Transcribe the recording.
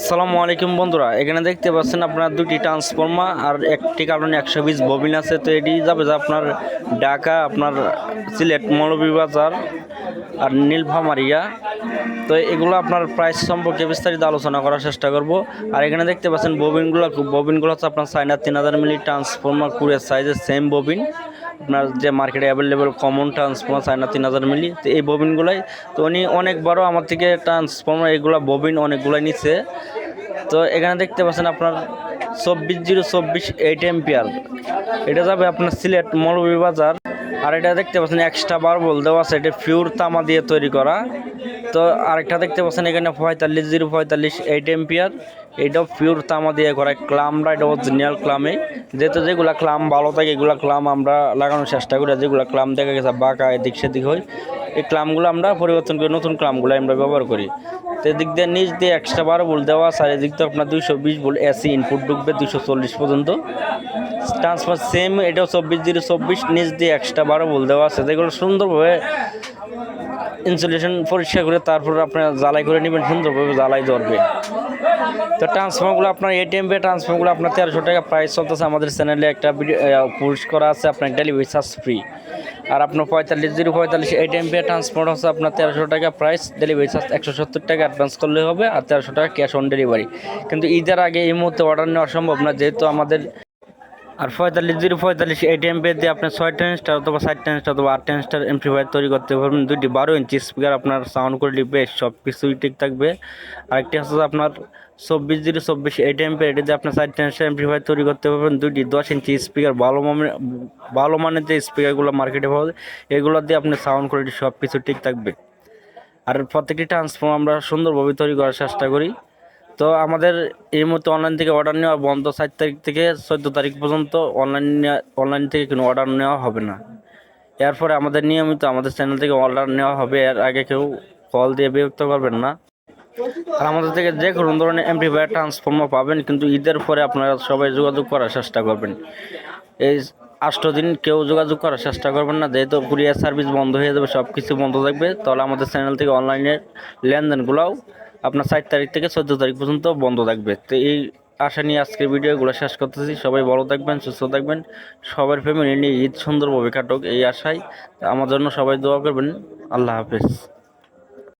আসসালামু আলাইকুম বন্ধুরা, এখানে দেখতে পাচ্ছেন আপনার দুটি ট্রান্সফর্মার আর একটি কারণে একশো বিশ ববিন আছে। তো এটি যাবে যে আপনার ঢাকা, আপনার সিলেট, মৌলভীবাজার আর নীলফামারিয়া। তো এগুলো আপনার প্রাইস সম্পর্কে বিস্তারিত আলোচনা করার চেষ্টা করব। আর এখানে দেখতে পাচ্ছেন ববিনগুলো ববিনগুলো হচ্ছে আপনার চাইনা তিন হাজার মিলি ট্রান্সফর্মার কুড়ির সাইজের সেম ববিন আপনার যে মার্কেটে অ্যাভেলেবেল কমন ট্রান্সফর্মার চায়না তিন হাজার মিলি, তো এই ববিনগুলাই তো উনি অনেকবারও আমার থেকে ট্রান্সফর্মার এগুলো ববিন অনেকগুলাই নিচ্ছে তো এখানে দেখতে পাচ্ছেন আপনার চব্বিশ জিরো চব্বিশ এইট এম্পিয়ার এটা যাবে আপনার সিলেট মৌলভীবাজার। আর এটা দেখতে পাচ্ছেন এক্সট্রা বার দেওয়া আছে, এটা পিওর তামা দিয়ে তৈরি করা। তো আরেকটা দেখতে পাচ্ছেন, এখানে পঁয়তাল্লিশ, জিরো পঁয়তাল্লিশ এইট এম্পিয়ার এটাও পিওর তামা দিয়ে করা ক্লামটা এটা অরিজিনাল ক্লামে। যেহেতু যেগুলো ক্লাম ভালো থাকে, এগুলো ক্লাম আমরা লাগানোর চেষ্টা করি যেগুলা ক্লাম দেখা গেছে বাঁকা, এদিক সেদিক হয় এই ক্লামগুলো আমরা পরিবর্তন করে নতুন ক্লামগুলো আমরা ব্যবহার করি। তো এদিক দিয়ে নিচ দিয়ে একশো বারো বোল্ট দেওয়া আছে, আর এদিক দিয়ে আপনার দুইশো বিশ বোল্ট এসি ইনপুট ঢুকবে দুশো চল্লিশ পর্যন্ত। ট্রান্সফার সেম এটাও চব্বিশ জিরো চব্বিশ, নিচ দিয়ে এক্সট্রা বারো বোল্ট দেওয়া আছে। যেগুলো সুন্দরভাবে ইনসুলেশন পরিষ্কার করে তারপর আপনার জ্বালাই করে নেবেন, সুন্দরভাবে জ্বালাই ধরবে। তো ট্রান্সফর্মগুলো আপনার এটিএম পে ট্রান্সফর্মগুলো আপনার তেরোশো টাকা প্রাইস চলতেছে আমাদের চ্যানেলে একটা পোস্ট করা আছে, আপনার ডেলিভারি চার্জ ফ্রি আর আপনার পঁয়তাল্লিশ জিরো পঁয়তাল্লিশ এটিএম পে ট্রান্সফর্ম হচ্ছে আপনার তেরোশো টাকা প্রাইস ডেলিভারি চার্জ একশো সত্তর টাকা অ্যাডভান্স করলে হবে, আর তেরোশো টাকা ক্যাশ অন ডেলিভারি কিন্তু ঈদের আগে এই মুহূর্তে অর্ডার নেওয়া সম্ভব না, যেহেতু আমাদের আর পঁয়তাল্লিশ, জিরো পঁয়তাল্লিশ এটিএম পে দিয়ে আপনি ছয় টেনস্টার অথবা ষাট টেনস্টার অথবা আট টেনস্টার এমপ্লিফায়ার তৈরি করতে পারবেন। দুইটি বারো ইঞ্চি স্পিকার আপনার সাউন্ড কোয়ালিটি বেশ সব কিছুই ঠিক থাকবে। আরেকটি হচ্ছে আপনার চব্বিশ জিরো চব্বিশ এটিএম পে এটি দিয়ে আপনার ষাট টেনস্টার এমপ্লিফায়ার তৈরি করতে পারবেন। দুইটি দশ ইঞ্চি স্পিকার ভালো মানে ভালো মানের যে স্পিকারগুলো মার্কেটে পাওয়া যায়, এগুলো দিয়ে আপনার সাউন্ড কোয়ালিটি সব কিছু ঠিক থাকবে। আর প্রত্যেকটি ট্রান্সফর্ম আমরা সুন্দরভাবে তৈরি করার চেষ্টা করি। তো আমাদের এই মুহূর্তে অনলাইন থেকে অর্ডার নেওয়া বন্ধ সাত তারিখ থেকে চোদ্দ তারিখ পর্যন্ত অনলাইন অনলাইন থেকে কোনো অর্ডার নেওয়া হবে না। এরপরে আমাদের নিয়মিত আমাদের চ্যানেল থেকে অর্ডার নেওয়া হবে, এর আগে কেউ কল দিয়ে বিরক্ত করবেন না। আর আমাদের থেকে যে কোনো ধরনের এমপ্লিফায়ার ট্রান্সফর্মার পাবেন, কিন্তু ঈদের পরে আপনারা সবাই যোগাযোগ করার চেষ্টা করবেন। এই আষ্ট দিন কেউ যোগাযোগ করার চেষ্টা করবেন না, যেহেতু কুরিয়ার সার্ভিস বন্ধ হয়ে যাবে সব কিছু বন্ধ থাকবে, তাহলে আমাদের চ্যানেল থেকে অনলাইনের লেনদেনগুলোও আপনার চার তারিখ থেকে চোদ্দ তারিখ পর্যন্ত বন্ধ থাকবে। তো এই আশা নিয়ে আজকের ভিডিওগুলো শেষ করতেছি। সবাই ভালো থাকবেন, সুস্থ থাকবেন। সবার ফ্যামিলি নিয়ে ঈদ সুন্দরভাবে কাটুক, এই আশায়। আমার জন্য সবাই দোয়া করবেন। আল্লাহ হাফেজ।